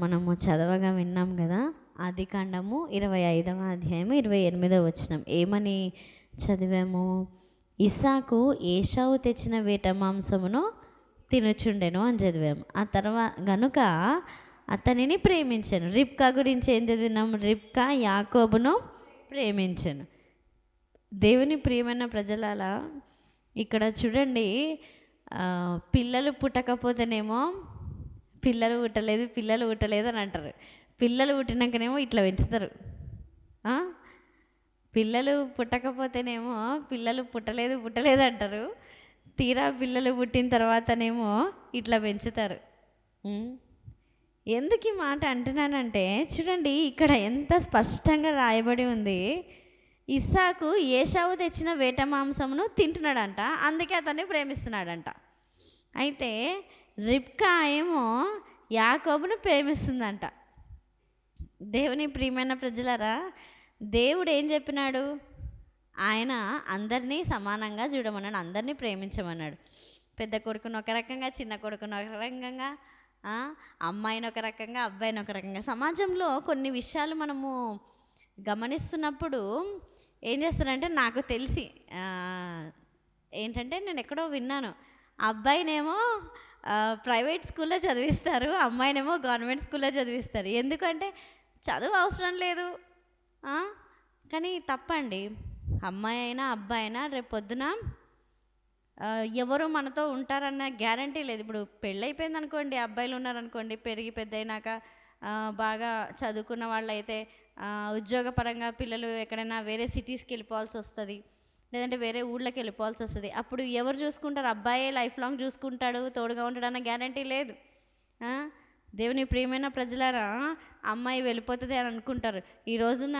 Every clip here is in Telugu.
మనము చదవగా విన్నాం కదా ఆది కాండము ఇరవై ఐదవ అధ్యాయము ఇరవై ఎనిమిదవ వచ్చినం ఏమని చదివాము? ఇసాకు ఏషావు తెచ్చిన వేట మాంసమును తినుచుండెను అని చదివాము. ఆ తర్వాత గనుక అతనిని ప్రేమించాను. రిప్కా గురించి ఏం చదివినాం రిప్కా యాకోబును ప్రేమించాను. దేవుని ప్రియమైన ప్రజలాల ఇక్కడ చూడండి పిల్లలు పుట్టకపోతేనేమో పిల్లలు పుట్టలేదు పిల్లలు పుట్టలేదు అని అంటారు. పిల్లలు పుట్టినాకనేమో ఇట్లా పెంచుతారు. పిల్లలు పుట్టకపోతేనేమో పిల్లలు పుట్టలేదు పుట్టలేదు అంటారు. తీరా పిల్లలు పుట్టిన తర్వాతనేమో ఇట్లా పెంచుతారు. ఎందుకు ఈ మాట అంటున్నానంటే చూడండి ఇక్కడ ఎంత స్పష్టంగా రాయబడి ఉంది. ఇస్సాకు ఏషావు తెచ్చిన వేట మాంసమును తింటున్నాడంట అందుకే అతన్ని ప్రేమిస్తున్నాడంట. అయితే రిప్కా ఏమో యాకోబును ప్రేమిస్తుందంట. దేవుని ప్రియమైన ప్రజలరా దేవుడు ఏం చెప్పినాడు? ఆయన అందరినీ సమానంగా చూడమన్నాడు అందరినీ ప్రేమించమన్నాడు. పెద్ద కొడుకును ఒక రకంగా చిన్న కొడుకును ఒక రకంగా అమ్మాయిని ఒక రకంగా అబ్బాయిని ఒక రకంగా. సమాజంలో కొన్ని విషయాలు మనము గమనిస్తున్నప్పుడు ఏం చేస్తారంటే నాకు తెలిసి ఏంటంటే నేను ఎక్కడో విన్నాను. అబ్బాయినేమో ప్రైవేట్ స్కూల్లో చదివిస్తారు అమ్మాయినేమో గవర్నమెంట్ స్కూల్లో చదివిస్తారు. ఎందుకంటే చదువు అవసరం లేదు. కానీ తప్పండి. అమ్మాయి అయినా అబ్బాయి అయినా రేపు పొద్దున ఎవరు మనతో ఉంటారన్న గ్యారంటీ లేదు. ఇప్పుడు పెళ్ళైపోయింది అనుకోండి అబ్బాయిలు ఉన్నారనుకోండి పెరిగి పెద్ద అయినాక బాగా చదువుకున్న వాళ్ళైతే ఉద్యోగపరంగా పిల్లలు ఎక్కడైనా వేరే సిటీస్కి వెళ్ళిపోవాల్సి వస్తుంది. లేదంటే వేరే ఊళ్ళకి వెళ్ళిపోవాల్సి వస్తుంది. అప్పుడు ఎవరు చూసుకుంటారు? అబ్బాయే లైఫ్ లాంగ్ చూసుకుంటాడు తోడుగా ఉంటాడన్న గ్యారంటీ లేదు. దేవుని ప్రియమైన ప్రజలారా అమ్మాయి వెళ్ళిపోతుంది అని అనుకుంటారు. ఈ రోజున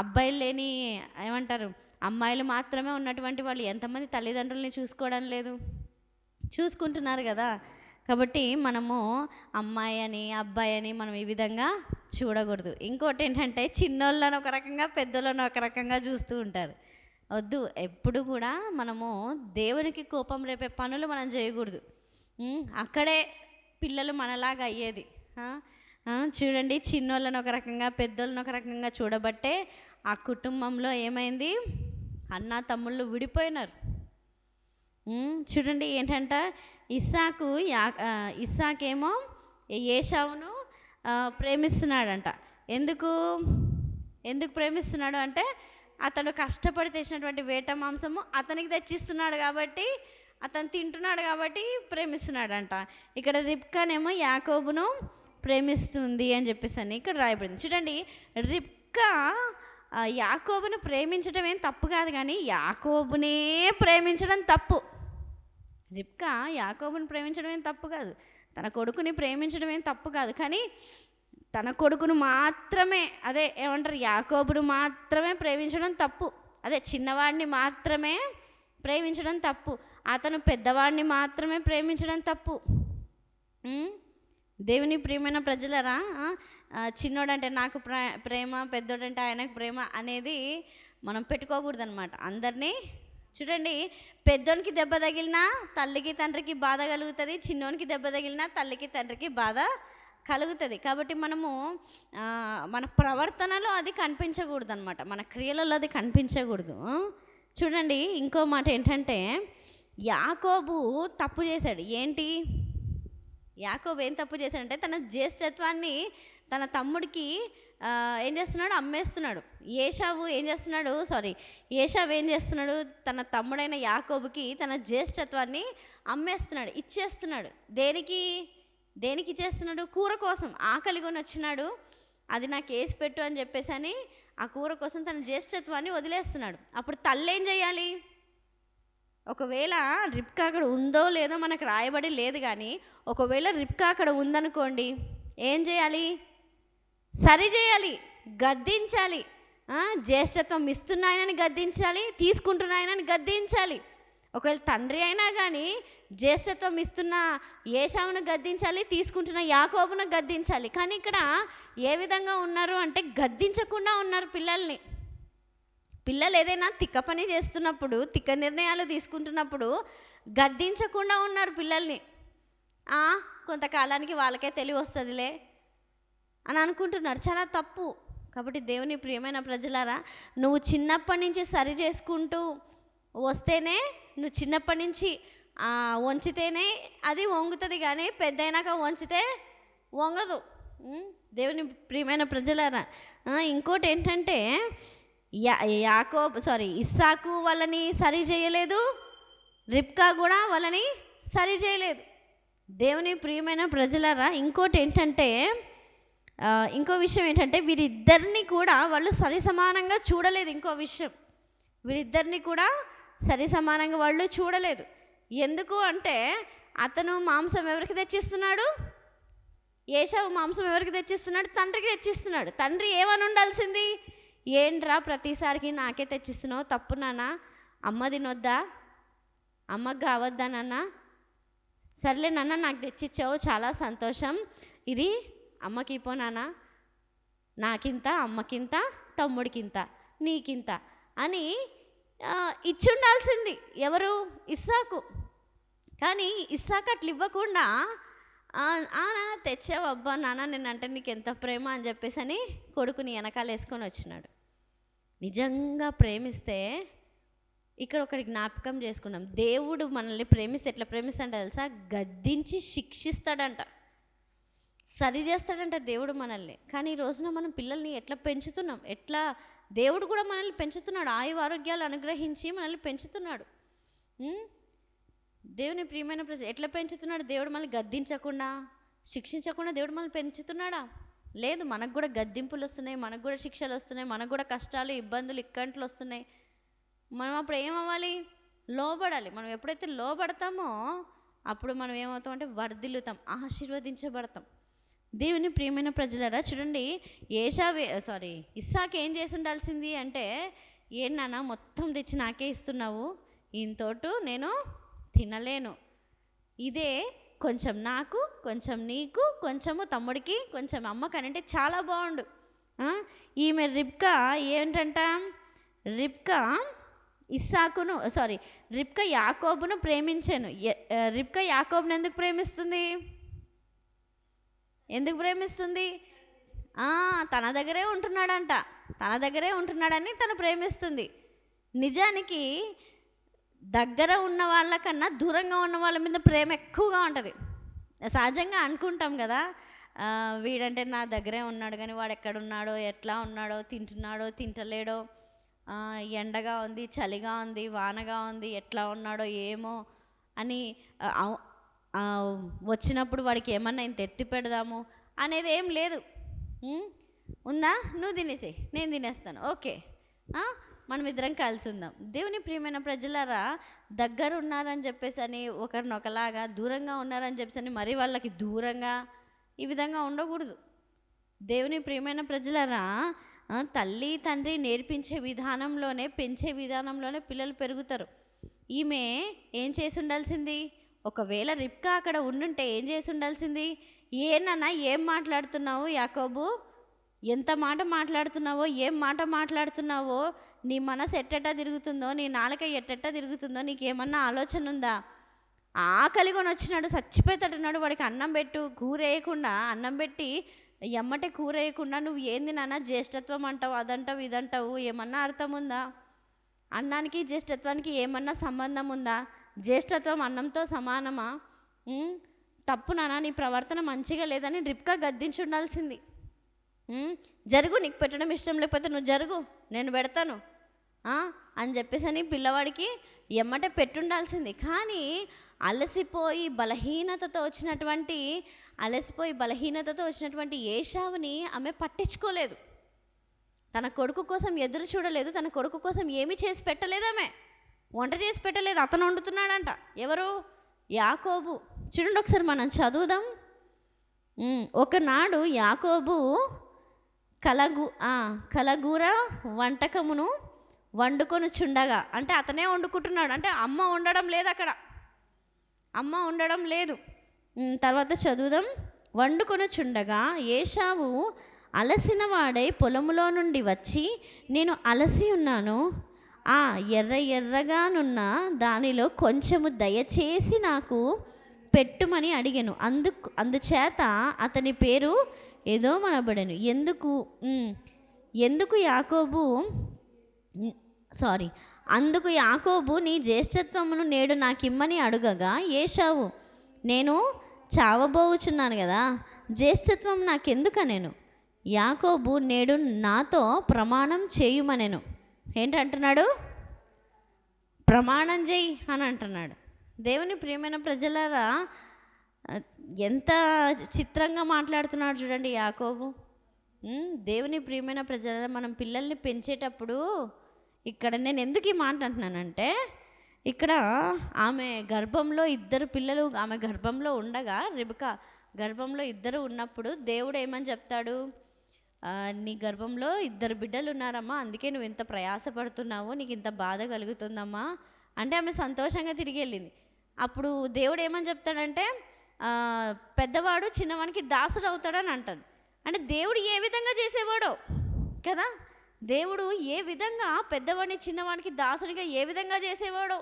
అబ్బాయిలు లేని ఏమంటారు? అమ్మాయిలు మాత్రమే ఉన్నటువంటి వాళ్ళు ఎంతమంది తల్లిదండ్రుల్ని చూసుకోవడం లేదు? చూసుకుంటున్నారు కదా. కాబట్టి మనము అమ్మాయి అని అబ్బాయి అని మనం ఈ విధంగా చూడకూడదు. ఇంకోటి ఏంటంటే చిన్నోళ్ళని ఒక రకంగా పెద్దోళ్ళని ఒక రకంగా చూస్తూ ఉంటారు. వద్దు. ఎప్పుడు కూడా మనము దేవునికి కోపం రేపే పనులు మనం చేయకూడదు. అక్కడే పిల్లలు మనలాగా అయ్యేది. చూడండి చిన్నోళ్ళని ఒక రకంగా పెద్దోళ్ళని ఒక రకంగా చూడబట్టే ఆ కుటుంబంలో ఏమైంది? అన్న తమ్ముళ్ళు విడిపోయినారు. చూడండి ఏంటంట? ఇస్సాకు యా ఇస్సాకేమో ఏషావును ప్రేమిస్తున్నాడంట. ఎందుకు? ఎందుకు ప్రేమిస్తున్నాడు అంటే అతను కష్టపడి తెచ్చినటువంటి వేట మాంసము అతనికి తెచ్చిస్తున్నాడు కాబట్టి అతను తింటున్నాడు కాబట్టి ప్రేమిస్తున్నాడంట. ఇక్కడ రిప్కానేమో యాకోబును ప్రేమిస్తుంది అని చెప్పేసి అని ఇక్కడ రాయబడింది. చూడండి రిప్కా యాకోబును ప్రేమించడం ఏం తప్పు కాదు కానీ యాకోబునే ప్రేమించడం తప్పు. రిప్కా యాకోబుని ప్రేమించడం ఏం తప్పు కాదు. తన కొడుకుని ప్రేమించడం ఏం తప్పు కాదు. కానీ తన కొడుకును మాత్రమే అదే ఏమంటారు యాకోబును మాత్రమే ప్రేమించడం తప్పు. అదే చిన్నవాడిని మాత్రమే ప్రేమించడం తప్పు. అతను పెద్దవాడిని మాత్రమే ప్రేమించడం తప్పు. దేవుని ప్రియమైన ప్రజలరా చిన్నోడంటే నాకు ప్రే ప్రేమ పెద్దోడంటే ఆయనకు ప్రేమ అనేది మనం పెట్టుకోకూడదనమాట అందరినీ చూడండి పెద్దోనికి దెబ్బ తగిలినా తల్లికి తండ్రికి బాధ కలుగుతుంది చిన్నోనికి దెబ్బ తగిలినా తల్లికి తండ్రికి బాధ కలుగుతుంది. కాబట్టి మనము మన ప్రవర్తనలో అది కనిపించకూడదు అనమాట మన క్రియలలో అది కనిపించకూడదు. చూడండి ఇంకో మాట ఏంటంటే యాకోబు తప్పు చేశాడు. ఏంటి? యాకోబు ఏం తప్పు చేశాడంటే తన జ్యేష్ఠత్వాన్ని తన తమ్ముడికి ఏం చేస్తున్నాడు? అమ్మేస్తున్నాడు. ఏషావు ఏం చేస్తున్నాడు? సారీ ఏషావు ఏం చేస్తున్నాడు? తన తమ్ముడైన యాకోబుకి తన జ్యేష్ఠత్వాన్ని అమ్మేస్తున్నాడు ఇచ్చేస్తున్నాడు. దేనికి? దేనికి చేస్తున్నాడు? కూర కోసం. ఆకలి కొని వచ్చినాడు. అది నాకు వేసి పెట్టు అని చెప్పేసి అని ఆ కూర కోసం తన జ్యేష్ఠత్వాన్ని వదిలేస్తున్నాడు. అప్పుడు తల్లి ఏం చేయాలి? ఒకవేళ రిప్కా అక్కడ ఉందో లేదో మనకు రాయబడి లేదు కానీ ఒకవేళ రిప్కా అక్కడ ఉందనుకోండి ఏం చేయాలి? సరి చేయాలి. గద్దించాలి. జ్యేష్ఠత్వం ఇస్తున్నాయనని గద్దించాలి తీసుకుంటున్నాయనని గద్దించాలి. ఒకవేళ తండ్రి అయినా కానీ జ్యేష్ఠత్వం ఇస్తున్న ఏషావును గద్దించాలి తీసుకుంటున్న యాకోబును గద్దించాలి. కానీ ఇక్కడ ఏ విధంగా ఉన్నారు అంటే గద్దించకుండా ఉన్నారు పిల్లల్ని. పిల్లలు ఏదైనా తిక్క పని చేస్తున్నప్పుడు తిక్క నిర్ణయాలు తీసుకుంటున్నప్పుడు గద్దించకుండా ఉన్నారు పిల్లల్ని. కొంతకాలానికి వాళ్ళకే తెలివి వస్తుందిలే అని అనుకుంటున్నారు. చాలా తప్పు. కాబట్టి దేవుని ప్రియమైన ప్రజలారా నువ్వు చిన్నప్పటి నుంచి సరి చేసుకుంటూ వస్తేనే నువ్వు చిన్నప్పటి నుంచి వంచితేనే అది వంగుతుంది కానీ పెద్దయినాక వంచితే వంగదు. దేవుని ప్రియమైన ప్రజలారా ఇంకోటి ఏంటంటే యా యాకో సారీ ఇస్సాకు వాళ్ళని సరి చేయలేదు రిప్కా కూడా వాళ్ళని సరి చేయలేదు. దేవుని ప్రియమైన ప్రజలారా ఇంకోటి ఏంటంటే ఇంకో విషయం ఏంటంటే వీరిద్దరిని కూడా వాళ్ళు సరి సమానంగా చూడలేదు ఇంకో విషయం. వీరిద్దరిని కూడా సరి సమానంగా వాళ్ళు చూడలేదు. ఎందుకు అంటే అతను మాంసం ఎవరికి తెచ్చిస్తున్నాడు? ఏషావు మాంసం ఎవరికి తెచ్చిస్తున్నాడు? తండ్రికి తెచ్చిస్తున్నాడు. తండ్రి ఏమని ఉండాల్సింది? ఏంట్రా ప్రతిసారికి నాకే తెచ్చిస్తున్నావు? తప్పు నాన్న. అమ్మ తినొద్దా? అమ్మకు కావద్దా నాన్న? సర్లే నాన్న నాకు తెచ్చిచ్చావు. చాలా సంతోషం. ఇది అమ్మకి ఇపో నాన్న. నాకింత అమ్మకింత తమ్ముడికింత నీకింత అని ఇచ్చి ఇచ్చుండాల్సింది ఎవరు? ఇస్సాకు. కానీ ఇస్సాకు అట్లా ఇవ్వకుండా "ఆ, నాన్న తెచ్చావు అబ్బా నేను నేనంటే నీకు ఎంత ప్రేమ అని చెప్పేసి అని కొడుకుని వెనకాల వేసుకొని వచ్చినాడు. నిజంగా ప్రేమిస్తే ఇక్కడ ఒకటి జ్ఞాపకం చేసుకున్నాం. దేవుడు మనల్ని ప్రేమిస్తే ఎట్లా ప్రేమిస్తాడంట తెలుసా? గద్దించి శిక్షిస్తాడంట. సరి చేస్తాడంట దేవుడు మనల్ని. కానీ ఈ రోజున మనం పిల్లల్ని ఎట్లా పెంచుతున్నాం? ఎట్లా దేవుడు కూడా మనల్ని పెంచుతున్నాడు. ఆయు ఆరోగ్యాలు అనుగ్రహించి మనల్ని పెంచుతున్నాడు. దేవుని ప్రియమైన ప్రజ ఎట్లా పెంచుతున్నాడు దేవుడు మనల్ని? గద్దించకుండా శిక్షించకుండా దేవుడు మనల్ని పెంచుతున్నాడా? లేదు మనకు కూడా గద్దింపులు వస్తున్నాయి మనకు కూడా శిక్షలు వస్తున్నాయి మనకు కూడా కష్టాలు ఇబ్బందులు ఇక్కంట్లు వస్తున్నాయి. మనం అప్పుడు ఏమవ్వాలి? లోబడాలి. మనం ఎప్పుడైతే లోబడతామో అప్పుడు మనం ఏమవుతాం అంటే వర్ధిల్లుతాం ఆశీర్వదించబడతాం. దేవుని ప్రియమైన ప్రజలరా చూడండి ఏషా సారీ ఇస్సాక్ ఏం చేసి ఉండాల్సింది అంటే ఏ నాన్న మొత్తం తెచ్చి నాకే ఇస్తున్నావు ఈయనతోటు నేను తినలేను. ఇదే కొంచెం నాకు కొంచెం నీకు కొంచెము తమ్ముడికి కొంచెం అమ్మకి అని అంటే చాలా బాగుండు. ఈమె రిబ్కా ఏంటంట? రిబ్కా ఇస్సాకును సారీ రిబ్కా యాకోబును ప్రేమించాను. ఎ- రిబ్కా యాకోబును ఎందుకు ప్రేమిస్తుంది? ఎందుకు ప్రేమిస్తుంది? తన దగ్గరే ఉంటున్నాడంట. తన దగ్గరే ఉంటున్నాడని తను ప్రేమిస్తుంది. నిజానికి దగ్గర ఉన్న వాళ్ళకన్నా దూరంగా ఉన్న వాళ్ళ మీద ప్రేమ ఎక్కువగా ఉంటుంది. సహజంగా అనుకుంటాం కదా వీడంటే నా దగ్గరే ఉన్నాడు కానీ వాడు ఎక్కడున్నాడో ఎట్లా ఉన్నాడో తింటున్నాడో తింటలేడో ఎండగా ఉంది చలిగా ఉంది వానగా ఉంది ఎట్లా ఉన్నాడో ఏమో అని వచ్చినప్పుడు వాడికి ఏమన్నా ఇంత ఎత్తి పెడదాము అనేది ఏం లేదు. ఉందా? నువ్వు తినేసే నేను తినేస్తాను. ఓకే. మనం ఇద్దరం కలిసి ఉందాం. దేవుని ప్రియమైన ప్రజలారా దగ్గర ఉన్నారని చెప్పేసి అని ఒకరినొకలాగా దూరంగా ఉన్నారని చెప్పేసి అని మరి వాళ్ళకి దూరంగా ఈ విధంగా ఉండకూడదు. దేవుని ప్రియమైన ప్రజలారా తల్లి తండ్రి నేర్పించే విధానంలోనే పెంచే విధానంలోనే పిల్లలు పెరుగుతారు. ఈమె ఏం చేసి ఉండాల్సింది? ఒకవేళ రిప్కా అక్కడ ఉండుంటే ఏం చేసి ఉండాల్సింది ఏనన్నా ఏం మాట్లాడుతున్నావు యాకోబు? ఎంత మాట మాట్లాడుతున్నావో ఏం మాట మాట్లాడుతున్నావో నీ మనసు ఎట్టెట్టా తిరుగుతుందో నీ నాలుక ఎట్టెట్టా తిరుగుతుందో నీకేమన్నా ఆలోచన ఉందా ఆకలి కొని వచ్చినాడు చచ్చిపోతాడున్నాడు వాడికి అన్నం పెట్టు కూర వేయకుండా అన్నం పెట్టి ఎమ్మటే కూర వేయకుండా నువ్వు ఏంది నాన్న జ్యేష్ఠత్వం అంటావు అదంటావు ఇదంటావు ఏమన్నా అర్థం ఉందా అన్నానికి జ్యేష్ఠత్వానికి ఏమన్నా సంబంధం ఉందా జ్యేష్ఠత్వం అన్నంతో సమానమా? తప్పు నానా నీ ప్రవర్తన మంచిగా లేదని డ్రిప్గా గద్దించి ఉండాల్సింది జరుగు నీకు పెట్టడం ఇష్టం లేకపోతే నువ్వు జరుగు నేను పెడతాను. అని చెప్పేసి అని పిల్లవాడికి ఎమ్మటే పెట్టుండాల్సింది. కానీ అలసిపోయి బలహీనతతో వచ్చినటువంటి అలసిపోయి బలహీనతతో వచ్చినటువంటి ఏషావుని ఆమె పట్టించుకోలేదు. తన కొడుకు కోసం ఎదురు చూడలేదు తన కొడుకు కోసం ఏమీ చేసి పెట్టలేదు ఆమె. వంట చేసి పెట్టలేదు అతను వండుతున్నాడంట. ఎవరు? యాకోబు. చూడండి ఒకసారి మనం చదువుదాం. ఒకనాడు యాకోబు కలగు కలగూర వంటకమును వండుకొని చుండగా అంటే అతనే వండుకుంటున్నాడు అంటే అమ్మ ఉండడం లేదు అక్కడ. అమ్మ ఉండడం లేదు. తర్వాత చదువుదాం. వండుకొని చుండగా ఏషావు అలసిన వాడై పొలములో నుండి వచ్చి నేను అలసి ఉన్నాను ఆ ఎర్ర ఎర్రగానున్న దానిలో కొంచెము దయచేసి నాకు పెట్టుమని అడిగాను. అందుకు అందుచేత అతని పేరు ఏదో మనబడెను ఎందుకు ఎందుకు యాకోబు సారీ అందుకు యాకోబు నీ జ్యేష్ఠత్వమును నేడు నాకిమ్మని అడుగగా ఏషావు నేను చావబోవుచున్నాను కదా జ్యేష్ఠత్వం నాకెందుక నేను యాకోబు నేడు నాతో ప్రమాణం చేయుమనెను. ఏంటంటున్నాడు? ప్రమాణం చేయి అని అంటున్నాడు. దేవుని ప్రియమైన ప్రజలారా ఎంత చిత్రంగా మాట్లాడుతున్నాడు చూడండి యాకోబు. దేవుని ప్రియమైన ప్రజలారా మనం పిల్లల్ని పెంచేటప్పుడు ఇక్కడ నేను ఎందుకు ఈ మాట అంటున్నానంటే ఇక్కడ ఆమె గర్భంలో ఇద్దరు పిల్లలు ఆమె గర్భంలో ఉండగా రిబిక గర్భంలో ఇద్దరు ఉన్నప్పుడు దేవుడు ఏమని చెప్తాడు? నీ గర్భంలో ఇద్దరు బిడ్డలు ఉన్నారమ్మా అందుకే నువ్వు ఇంత ప్రయాసపడుతున్నావు నీకు ఇంత బాధ కలుగుతుందమ్మా అంటే ఆమె సంతోషంగా తిరిగి వెళ్ళింది. అప్పుడు దేవుడు ఏమని చెప్తాడంటే పెద్దవాడు చిన్నవానికి దాసుడు అవుతాడని అంటాడు. అంటే దేవుడు ఏ విధంగా చేసేవాడో కదా దేవుడు ఏ విధంగా పెద్దవాడిని చిన్నవానికి దాసుడిగా ఏ విధంగా చేసేవాడో.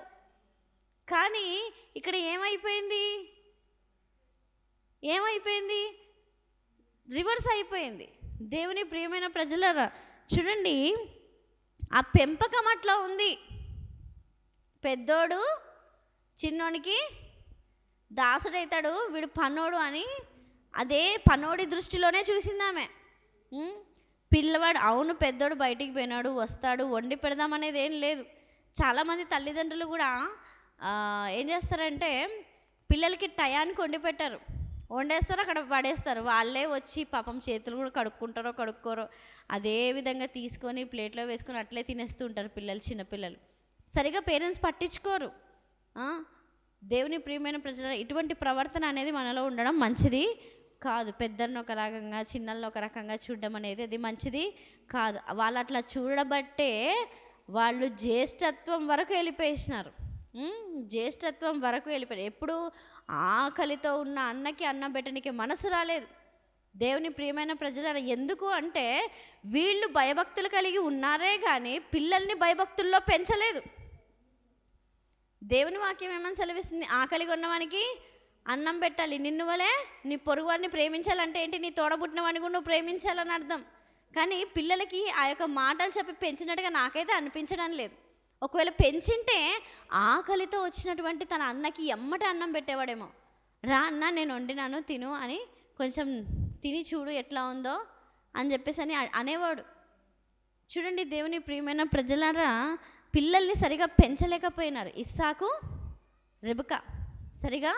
కానీ ఇక్కడ ఏమైపోయింది? ఏమైపోయింది? రివర్స్ అయిపోయింది. దేవుని ప్రియమైన ప్రజలరా చూడండి ఆ పెంపకం అట్లా ఉంది. పెద్దోడు చిన్నోనికి దాసుడైతాడు వీడు పన్నోడు అని అదే పన్నోడి దృష్టిలోనే చూసిందామె. పిల్లవాడు అవును పెద్దోడు బయటికి పోయినాడు వస్తాడు వండి పెడదామనేది ఏం లేదు. చాలామంది తల్లిదండ్రులు కూడా ఏం చేస్తారంటే పిల్లలకి టయానికి వండి పెట్టారు. వండేస్తారు అక్కడ పడేస్తారు. వాళ్ళే వచ్చి పాపం చేతులు కూడా కడుక్కుంటారో కడుక్కోరో అదే విధంగా తీసుకొని ప్లేట్లో వేసుకొని అట్లే తినేస్తూ ఉంటారు పిల్లలు చిన్నపిల్లలు సరిగా పేరెంట్స్ పట్టించుకోరు. దేవుని ప్రియమైన ప్రజల ఇటువంటి ప్రవర్తన అనేది మనలో ఉండడం మంచిది కాదు. పెద్దలను ఒక రకంగా చిన్నలను ఒక రకంగా చూడడం అనేది అది మంచిది కాదు. వాళ్ళు అట్లా చూడబట్టే వాళ్ళు జ్యేష్ఠత్వం వరకు వెళ్ళిపోయేసినారు. జ్యేష్ఠత్వం వరకు వెళ్ళిపోయారు ఎప్పుడు ఆకలితో ఉన్న అన్నకి అన్నం పెట్టడానికి మనసు రాలేదు. దేవుని ప్రియమైన ప్రజల ఎందుకు అంటే వీళ్ళు భయభక్తులు కలిగి ఉన్నారే కానీ పిల్లల్ని భయభక్తుల్లో పెంచలేదు. దేవుని వాక్యం ఏమని సెలవిస్తుంది? ఆకలిగా ఉన్నవానికి అన్నం పెట్టాలి. నిన్ను వలే నీ పొరుగువారిని ప్రేమించాలంటే ఏంటి? నీ తోడబుట్టిన వాడిని కూడా నువ్వు ప్రేమించాలని అర్థం. కానీ పిల్లలకి ఆ యొక్క మాటలు చెప్పి పెంచినట్టుగా నాకైతే అనిపించడం లేదు. ఒకవేళ పెంచింటే ఆకలితో వచ్చినటువంటి తన అన్నకి ఎమ్మటి అన్నం పెట్టేవాడేమో. రా అన్న నేను వండినాను తిను అని కొంచెం తిని చూడు ఎట్లా ఉందో అని చెప్పేసి అని అనేవాడు. చూడండి దేవుని ప్రియమైన ప్రజలారా పిల్లల్ని సరిగా పెంచలేకపోయినారు. ఇస్సాకు రెబుక సరిగా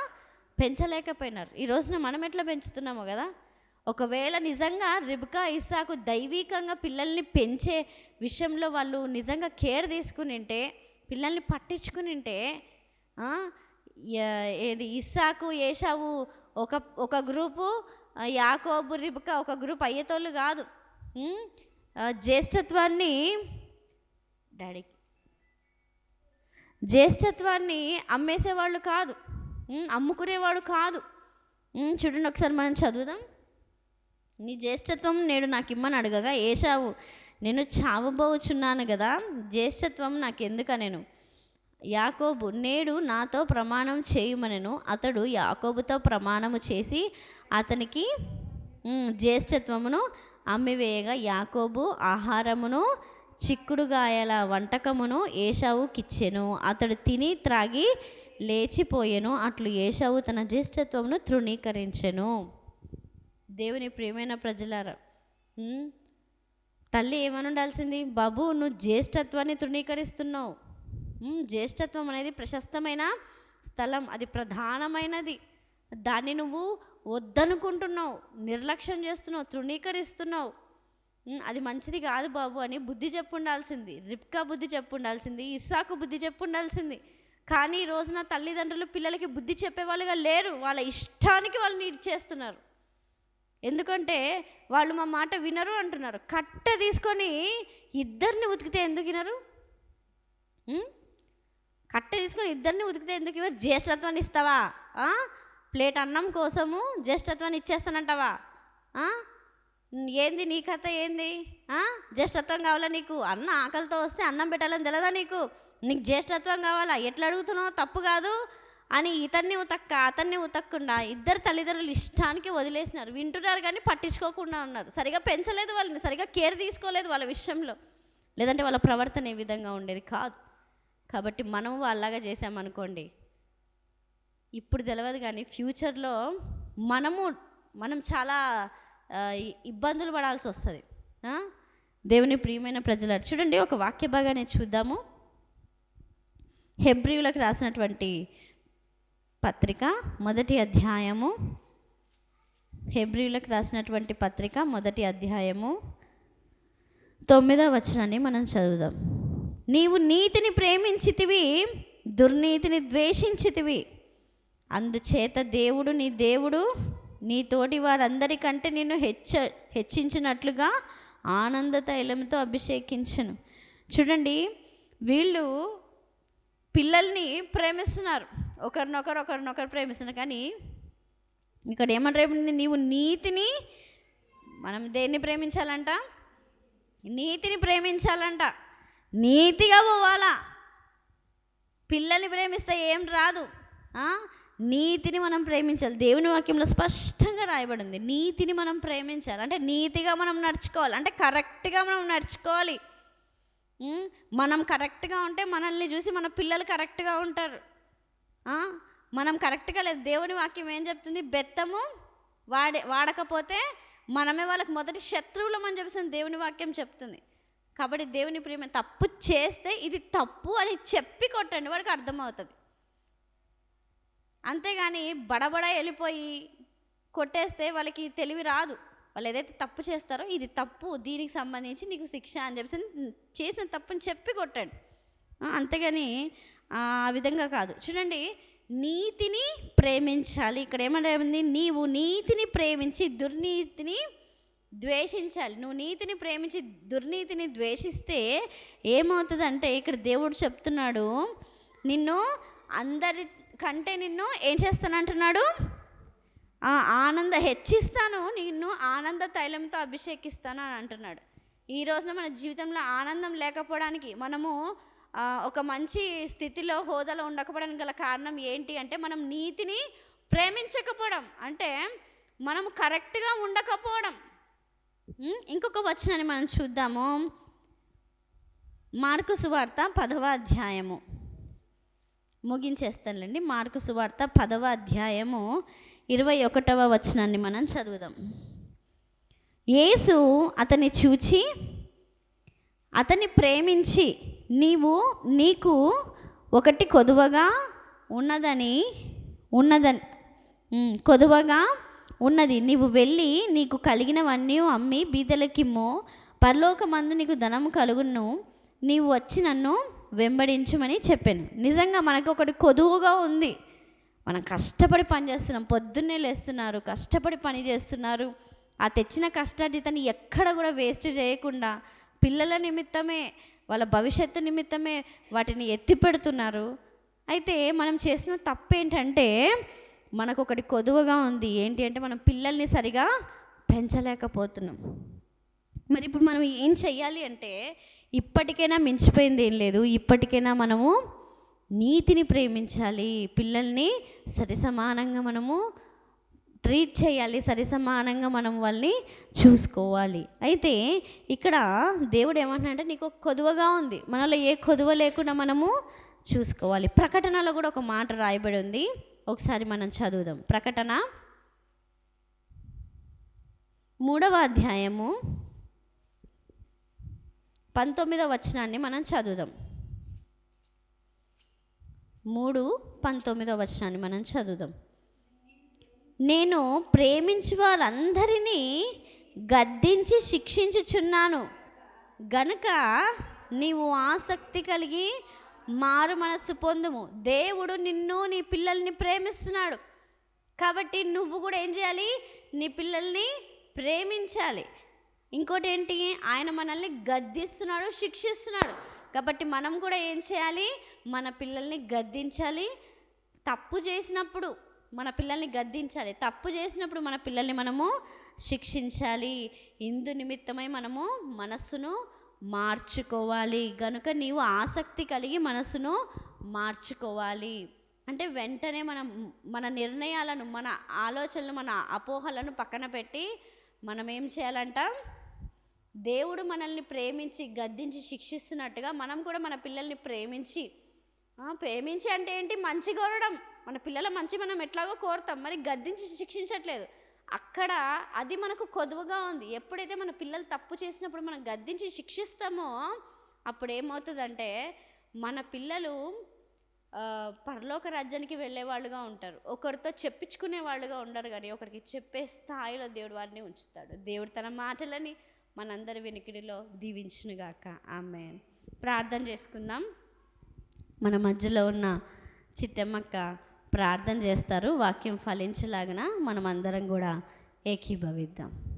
పెంచలేకపోయినారు. ఈ రోజున మనం ఎట్లా పెంచుతున్నామో కదా? ఒకవేళ నిజంగా రిబ్కా ఇస్సాకు దైవికంగా పిల్లల్ని పెంచే విషయంలో వాళ్ళు నిజంగా కేర్ తీసుకుని ఉంటే పిల్లల్ని పట్టించుకుని ఉంటే ఏది ఇస్సాకు ఏషావు ఒక ఒక గ్రూపు యాకోబు రిబకా ఒక గ్రూప్ అయ్యేతోళ్ళు కాదు. జ్యేష్ఠత్వాన్ని డాడీకి జ్యేష్ఠత్వాన్ని అమ్మేసేవాళ్ళు కాదు. అమ్ముకునేవాడు కాదు. చూడండి ఒకసారి మనం చదువుదాం. నీ జ్యేష్ఠత్వం నేడు నాకు ఇమ్మని అడగగా ఏషావు నేను చావబోచున్నాను కదా జ్యేష్ఠత్వం నాకు నేను యాకోబు నేడు నాతో ప్రమాణం చేయమనెను. అతడు యాకోబుతో ప్రమాణము చేసి అతనికి జ్యేష్ఠత్వమును అమ్మివేయగా యాకోబు ఆహారమును చిక్కుడుగాయల వంటకమును ఏషావుకిచ్చెను అతడు తిని త్రాగి లేచిపోయెను. అట్లు ఏషావు తన జ్యేష్ఠత్వమును తృణీకరించెను. దేవుని ప్రియమైన ప్రజలారా. తల్లి ఏమని ఉండాల్సింది బాబు నువ్వు జ్యేష్ఠత్వాన్ని తృణీకరిస్తున్నావు. జ్యేష్ఠత్వం అనేది ప్రశస్తమైన స్థలం. అది ప్రధానమైనది. దాన్ని నువ్వు వద్దనుకుంటున్నావు నిర్లక్ష్యం చేస్తున్నావు తృణీకరిస్తున్నావు. అది మంచిది కాదు బాబు అని బుద్ధి చెప్పుండాల్సింది. రిప్కా బుద్ధి చెప్పుండాల్సింది. ఇస్సాకు బుద్ధి చెప్పుండాల్సింది. కానీ ఈ రోజున తల్లిదండ్రులు పిల్లలకి బుద్ధి చెప్పేవాళ్ళుగా లేరు. వాళ్ళ ఇష్టానికి వాళ్ళు నీడ్ చేస్తున్నారు. ఎందుకంటే వాళ్ళు మా మాట వినరు అంటున్నారు. కట్ట తీసుకొని ఇద్దరిని ఉతికితే ఎందుకు వినరు? కట్ట తీసుకొని ఇద్దరిని ఉతికితే ఎందుకు ఇవ్వరు జ్యేష్ఠత్వాన్ని ఇస్తావా? ప్లేట్ అన్నం కోసము జ్యేష్ఠత్వాన్ని ఇచ్చేస్తానంటావా? ఏంది నీ కథ ఏంది? జ్యేష్ఠత్వం కావాలా నీకు? అన్న ఆకలితో వస్తే అన్నం పెట్టాలని తెలియదా నీకు? నీకు జ్యేష్ఠత్వం కావాలా? ఎట్లా అడుగుతున్నావు తప్పు కాదు. అని ఇతన్ని ఉతక్క అతన్ని ఉతక్కుండా ఇద్దరు తల్లిదండ్రులు ఇష్టానికి వదిలేసినారు. వింటున్నారు కానీ పట్టించుకోకుండా ఉన్నారు. సరిగా పెంచలేదు వాళ్ళని సరిగా కేర్ తీసుకోలేదు వాళ్ళ విషయంలో. లేదంటే వాళ్ళ ప్రవర్తన ఏ విధంగా ఉండేది కాదు. కాబట్టి మనం వాళ్ళలాగా చేసామనుకోండి ఇప్పుడు తెలియదు కానీ ఫ్యూచర్లో మనము మనం చాలా ఇబ్బందులు పడాల్సి వస్తుంది. దేవుని ప్రియమైన ప్రజలు చూడండి ఒక వాక్య భాగాన్ని చూద్దాము. హెబ్రియులకు రాసినటువంటి పత్రిక మొదటి అధ్యాయము. హెబ్రిలకు రాసినటువంటి పత్రిక మొదటి అధ్యాయము. తొమ్మిదవ వచనాన్ని మనం చదువుదాం. నీవు నీతిని ప్రేమించితివి దుర్నీతిని ద్వేషించితివి. అందుచేత దేవుడు నీ దేవుడు నీ తోటి వారందరికంటే నిన్ను హెచ్చ హెచ్చించినట్లుగా ఆనంద తైలంతో అభిషేకించను. చూడండి వీళ్ళు పిల్లల్ని ప్రేమిస్తున్నారు. ఒకరినొకరు ఒకరినొకరు ప్రేమిస్తున్నారు. కానీ ఇక్కడ ఏమంటారు నీవు నీతిని మనం దేన్ని ప్రేమించాలంట? నీతిని ప్రేమించాలంట. నీతిగా పోవాలా? పిల్లల్ని ప్రేమిస్తే ఏం రాదు. నీతిని మనం ప్రేమించాలి. దేవుని వాక్యంలో స్పష్టంగా రాయబడింది. నీతిని మనం ప్రేమించాలి. అంటే నీతిగా మనం నడుచుకోవాలి. అంటే కరెక్ట్గా మనం నడుచుకోవాలి. మనం కరెక్ట్గా ఉంటే మనల్ని చూసి మన పిల్లలు కరెక్ట్గా ఉంటారు. మనం కరెక్ట్గా లేదు. దేవుని వాక్యం ఏం చెప్తుంది? బెత్తము వాడే వాడకపోతే మనమే వాళ్ళకి మొదటి శత్రువులం అని చెప్పేసి దేవుని వాక్యం చెప్తుంది. కాబట్టి దేవుని ప్రేమ తప్పు చేస్తే ఇది తప్పు అని చెప్పి కొట్టండి. వాడికి అర్థమవుతుంది. అంతేగాని బడబడ వెళ్ళిపోయి కొట్టేస్తే వాళ్ళకి తెలివి రాదు. వాళ్ళు ఏదైతే తప్పు చేస్తారో ఇది తప్పు దీనికి సంబంధించి నీకు శిక్ష అని చెప్పేసి చేసిన తప్పుని చెప్పి కొట్టండి. అంతేగాని ఆ విధంగా కాదు. చూడండి నీతిని ప్రేమించాలి. ఇక్కడ ఏమంటుంది నీవు నీతిని ప్రేమించి దుర్నీతిని ద్వేషించాలి. నువ్వు నీతిని ప్రేమించి దుర్నీతిని ద్వేషిస్తే ఏమవుతుందంటే ఇక్కడ దేవుడు చెప్తున్నాడు నిన్ను అందరి కంటే నిన్ను ఏం చేస్తానంటున్నాడు? ఆనంద హెచ్చిస్తాను నిన్ను ఆనంద తైలంతో అభిషేకిస్తాను అని అంటున్నాడు. ఈ రోజున మన జీవితంలో ఆనందం లేకపోవడానికి మనము ఒక మంచి స్థితిలో హోదాలో ఉండకపోవడానికి గల కారణం ఏంటి అంటే మనం నీతిని ప్రేమించకపోవడం. అంటే మనం కరెక్ట్గా ఉండకపోవడం. ఇంకొక వచనాన్ని మనం చూద్దాము. మార్కు సువార్త పదవ అధ్యాయము. ముగించేస్తానులేండి. మార్కు సువార్త పదవ అధ్యాయము ఇరవై ఒకటవ వచనాన్ని మనం చదువుదాం. యేసు అతన్ని చూచి అతన్ని ప్రేమించి నీవు నీకు ఒకటి కొదువగా ఉన్నదని ఉన్నదని కొదువగా ఉన్నది. నీవు వెళ్ళి నీకు కలిగినవన్నీ అమ్మి బీదలకిమ్ము. పరలోకమందు నీకు ధనము కలుగును. నీవు వచ్చి నన్ను వెంబడించుమని చెప్పాను. నిజంగా మనకు ఒకటి కొదువుగా ఉంది. మనం కష్టపడి పని చేస్తున్నాం పొద్దున్నే లేస్తున్నారు కష్టపడి పని చేస్తున్నారు. ఆ తెచ్చిన కష్టార్జితాన్ని ఎక్కడ కూడా వేస్ట్ చేయకుండా పిల్లల నిమిత్తమే వాళ్ళ భవిష్యత్తు నిమిత్తమే వాటిని ఎత్తి పెడుతున్నారు. అయితే మనం చేసిన తప్పు ఏంటంటే మనకు ఒకటి కొదువగా ఉంది. ఏంటి అంటే మనం పిల్లల్ని సరిగా పెంచలేకపోతున్నాం. మరి ఇప్పుడు మనం ఏం చెయ్యాలి అంటే ఇప్పటికైనా మించిపోయింది ఏం లేదు. ఇప్పటికైనా మనము నీతిని ప్రేమించాలి. పిల్లల్ని సరి సమానంగా మనము ట్రీట్ చేయాలి సరి సమానంగా మనం వాళ్ళని చూసుకోవాలి. అయితే ఇక్కడ దేవుడు ఏమంటున్నాడంటే నీకు ఒక కొదువగా ఉంది. మనలో ఏ కొదువ లేకుండా మనము చూసుకోవాలి. ప్రకటనలో కూడా ఒక మాట రాయబడి ఉంది. ఒకసారి మనం చదువుదాం. ప్రకటన మూడవ అధ్యాయము పంతొమ్మిదవ వచనాన్ని మనం చదువుదాం. మూడు పంతొమ్మిదవ వచనాన్ని మనం చదువుదాం. నేను ప్రేమించు వారందరినీ గద్దించి శిక్షించుచున్నాను. గనుక నీవు ఆసక్తి కలిగి మారు మనస్సు పొందుము. దేవుడు నిన్ను నీ పిల్లల్ని ప్రేమిస్తున్నాడు. కాబట్టి నువ్వు కూడా ఏం చేయాలి? నీ పిల్లల్ని ప్రేమించాలి. ఇంకోటి ఏంటి? ఆయన మనల్ని గద్దిస్తున్నాడు శిక్షిస్తున్నాడు. కాబట్టి మనం కూడా ఏం చేయాలి? మన పిల్లల్ని గద్దించాలి. తప్పు చేసినప్పుడు మన పిల్లల్ని గద్దించాలి. తప్పు చేసినప్పుడు మన పిల్లల్ని మనము శిక్షించాలి. ఇందు నిమిత్తమై మనము మనస్సును మార్చుకోవాలి. గనుక నీవు ఆసక్తి కలిగి మనసును మార్చుకోవాలి. అంటే వెంటనే మనం మన నిర్ణయాలను మన ఆలోచనలు మన అపోహలను పక్కన పెట్టి మనం ఏం చేయాలంట? దేవుడు మనల్ని ప్రేమించి గద్దించి శిక్షిస్తున్నట్టుగా మనం కూడా మన పిల్లల్ని ప్రేమించి ప్రేమించి అంటే ఏంటి? మంచి కోరడం మన పిల్లల మంచి మనం ఎట్లాగో కోరుతాం మరి గద్దించి శిక్షించట్లేదు. అక్కడ అది మనకు కొదువుగా ఉంది. ఎప్పుడైతే మన పిల్లలు తప్పు చేసినప్పుడు మనం గద్దించి శిక్షిస్తామో అప్పుడు ఏమవుతుందంటే మన పిల్లలు పరలోక రాజ్యానికి వెళ్ళే వాళ్ళుగా ఉంటారు. ఒకరితో చెప్పించుకునే వాళ్ళుగా ఉండరు కానీ ఒకరికి చెప్పే స్థాయిలో దేవుడు వారిని ఉంచుతాడు. దేవుడు తన మాటలని మనందరి వెనుకిడిలో దీవించునుగాక. ఆమె ప్రార్థన చేసుకుందాం. మన మధ్యలో ఉన్న చిట్టమ్మక్క ప్రార్థన చేస్తారు వాక్యం ఫలించలాగిన మనం అందరం కూడా ఏకీభవిద్దాం.